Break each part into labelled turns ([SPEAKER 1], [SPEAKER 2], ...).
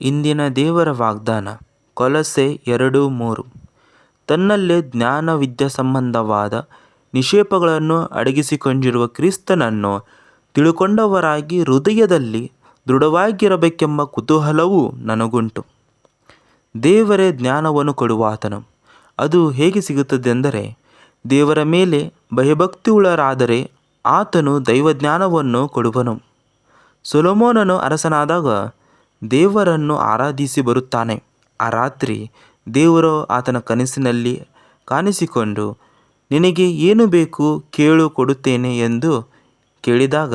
[SPEAKER 1] ಇಂದಿನ ದೇವರ ವಾಗ್ದಾನ, ಕೊಲಸೆ ಎರಡು ಮೂರು. ತನ್ನಲ್ಲೇ ಜ್ಞಾನ ವಿದ್ಯಾಸಂಬಂಧವಾದ ನಿಕ್ಷೇಪಗಳನ್ನು ಅಡಗಿಸಿಕೊಂಡಿರುವ ಕ್ರಿಸ್ತನನ್ನು ತಿಳುಕೊಂಡವರಾಗಿ ಹೃದಯದಲ್ಲಿ ದೃಢವಾಗಿರಬೇಕೆಂಬ ಕುತೂಹಲವೂ ನನಗುಂಟು. ದೇವರೇ ಜ್ಞಾನವನ್ನು ಕೊಡುವಾತನು. ಅದು ಹೇಗೆ ಸಿಗುತ್ತದೆಂದರೆ, ದೇವರ ಮೇಲೆ ಭಯಭಕ್ತಿಯುಳ್ಳರಾದರೆ ಆತನು ದೈವಜ್ಞಾನವನ್ನು ಕೊಡುವನು. ಸೊಲೊಮೋನನು ಅರಸನಾದಾಗ ದೇವರನ್ನು ಆರಾಧಿಸಿ ಬರುತ್ತಾನೆ. ಆ ರಾತ್ರಿ ದೇವರು ಆತನ ಕನಸಿನಲ್ಲಿ ಕಾಣಿಸಿಕೊಂಡು, ನಿನಗೆ ಏನು ಬೇಕು ಕೇಳು ಕೊಡುತ್ತೇನೆ ಎಂದು ಕೇಳಿದಾಗ,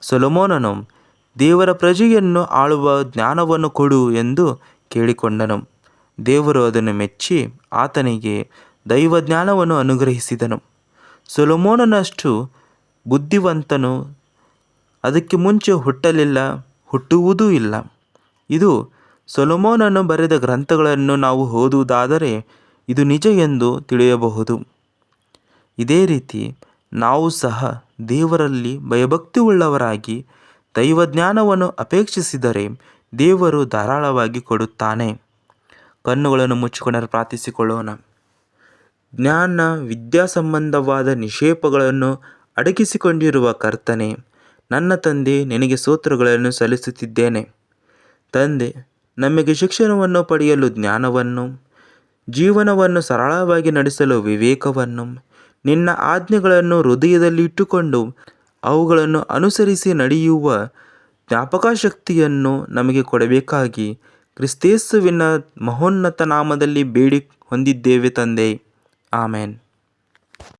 [SPEAKER 1] ಸೊಲೊಮೋನನು ದೇವರ ಪ್ರಜೆಯನ್ನು ಆಳುವ ಜ್ಞಾನವನ್ನು ಕೊಡು ಎಂದು ಕೇಳಿಕೊಂಡನು. ದೇವರು ಅದನ್ನು ಮೆಚ್ಚಿ ಆತನಿಗೆ ದೈವ ಜ್ಞಾನವನ್ನು ಅನುಗ್ರಹಿಸಿದನು. ಸೊಲೊಮೋನನಷ್ಟು ಬುದ್ಧಿವಂತನು ಅದಕ್ಕೆ ಮುಂಚೆ ಹುಟ್ಟಲಿಲ್ಲ, ಹುಟ್ಟುವುದೂ ಇಲ್ಲ. ಇದು ಸೊಲೊಮೋನನ್ನು ಬರೆದ ಗ್ರಂಥಗಳನ್ನು ನಾವು ಓದುವುದಾದರೆ ಇದು ನಿಜ ಎಂದು ತಿಳಿಯಬಹುದು. ಇದೇ ರೀತಿ ನಾವು ಸಹ ದೇವರಲ್ಲಿ ಭಯಭಕ್ತಿಯುಳ್ಳವರಾಗಿ ದೈವಜ್ಞಾನವನ್ನು ಅಪೇಕ್ಷಿಸಿದರೆ ದೇವರು ಧಾರಾಳವಾಗಿ ಕೊಡುತ್ತಾನೆ. ಕಣ್ಣುಗಳನ್ನು ಮುಚ್ಚಿಕೊಂಡರೆ ಪ್ರಾರ್ಥಿಸಿಕೊಳ್ಳೋಣ. ಜ್ಞಾನ ವಿದ್ಯಾಸಂಬಂಧವಾದ ನಿಕ್ಷೇಪಗಳನ್ನು ಅಡಗಿಸಿಕೊಂಡಿರುವ ಕರ್ತನೆ, ನನ್ನ ತಂದೆ ನಿನಗೆ ಸೂತ್ರಗಳನ್ನು ಸಲ್ಲಿಸುತ್ತಿದ್ದೇನೆ. ತಂದೆ, ನಮಗೆ ಶಿಕ್ಷಣವನ್ನು ಪಡೆಯಲು ಜ್ಞಾನವನ್ನು, ಜೀವನವನ್ನು ಸರಳವಾಗಿ ನಡೆಸಲು ವಿವೇಕವನ್ನು, ನಿನ್ನ ಆಜ್ಞೆಗಳನ್ನು ಹೃದಯದಲ್ಲಿ ಇಟ್ಟುಕೊಂಡು ಅವುಗಳನ್ನು ಅನುಸರಿಸಿ ನಡೆಯುವ ಜ್ಞಾಪಕಶಕ್ತಿಯನ್ನು ನಮಗೆ ಕೊಡಬೇಕಾಗಿ ಕ್ರಿಸ್ತೇಸುವಿನ ಮಹೋನ್ನತ ನಾಮದಲ್ಲಿ ಬೇಡಿ ಹೊಂದಿದ್ದೇವೆ ತಂದೆ. ಆಮೇನ್.